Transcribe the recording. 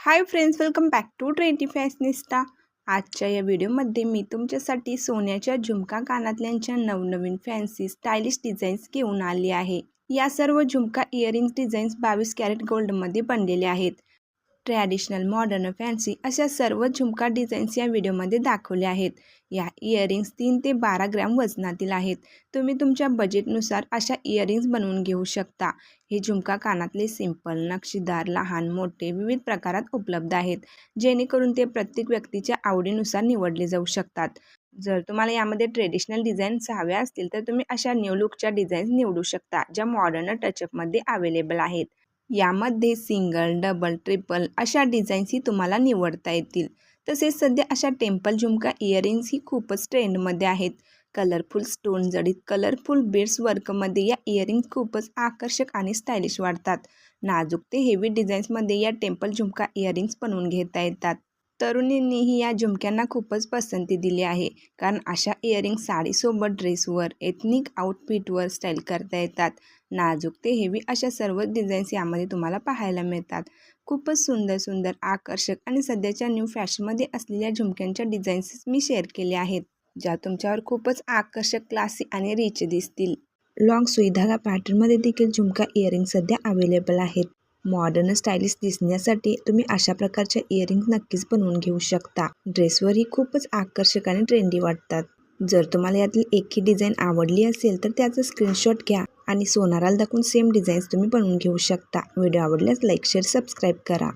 Hi friends welcome back to twenty fashionista आजच्या या व्हिडिओमध्ये मी तुमच्यासाठी सोन्याच्या झुमका कानातल्यांच्या नवनवीन फॅन्सी स्टायलिश डिझाईन्स घेऊन आली आहे. या सर्व झुमका इयरिंग्स डिझाईन्स बावीस कॅरेट गोल्डमध्ये बनलेले आहेत. ट्रॅडिशनल मॉडर्न फॅन्सी अशा सर्व झुमका डिझाईन्स या व्हिडिओमध्ये दाखवले आहेत. या इयरिंग्स तीन ते बारा ग्रॅम वजनातील आहेत. तुम्ही तुमच्या बजेटनुसार अशा इयरिंग्स बनवून घेऊ शकता. हे झुमका कानातले सिंपल नक्षीदार लहान मोठे विविध प्रकारात उपलब्ध आहेत जेणेकरून ते प्रत्येक व्यक्तीच्या आवडीनुसार निवडले जाऊ शकतात. जर तुम्हाला यामध्ये ट्रेडिशनल डिझाईन्स हव्या असतील तर तुम्ही अशा न्यू लुकच्या डिझाईन्स निवडू शकता ज्या मॉडर्न टचअपमध्ये अवेलेबल आहेत. यामध्ये सिंगल डबल ट्रिपल अशा डिझाईन्सही तुम्हाला निवडता येतील. तसेच सध्या अशा टेम्पल झुमका इयरिंग्स ही खूपच ट्रेंडमध्ये आहेत. कलरफुल स्टोन जडीत कलरफुल बीड्स वर्कमध्ये या इयरिंग्स खूपच आकर्षक आणि स्टायलिश वाढतात. नाजूक ते हेवी डिझाईन्समध्ये या टेम्पल झुमका इयरिंग्स बनवून घेता येतात. तरुणींनीही या झुमक्यांना खूपच पसंती दिली आहे. कारण अशा इयरिंग साडीसोबत ड्रेसवर एथनिक आउटफिटवर स्टाईल करता येतात. नाजूक ते हेवी अशा सर्व डिझाईन्स यामध्ये तुम्हाला पाहायला मिळतात. खूपच सुंदर सुंदर आकर्षक आणि सध्याच्या न्यू फॅशनमध्ये असलेल्या झुमक्यांच्या डिझाईन्स मी शेअर केले आहेत ज्या तुमच्यावर खूपच आकर्षक क्लासी आणि रिच दिसतील. लॉंग सुईधागा पॅटर्नमध्ये देखील झुमका इयरिंग सध्या अवेलेबल आहेत. मॉडर्न स्टाईलिश दिसण्यासाठी तुम्ही अशा प्रकारच्या इयरिंग नक्कीच बनवून घेऊ शकता. ड्रेसवरही खूपच आकर्षक आणि ट्रेंडी वाटतात. जर तुम्हाला यातील एकही डिझाईन आवडली असेल तर त्याचा स्क्रीनशॉट घ्या आणि सोनाराला दाखवून सेम डिझाईन्स तुम्ही बनवून घेऊ शकता. व्हिडिओ आवडल्यास लाईक शेअर सबस्क्राईब करा.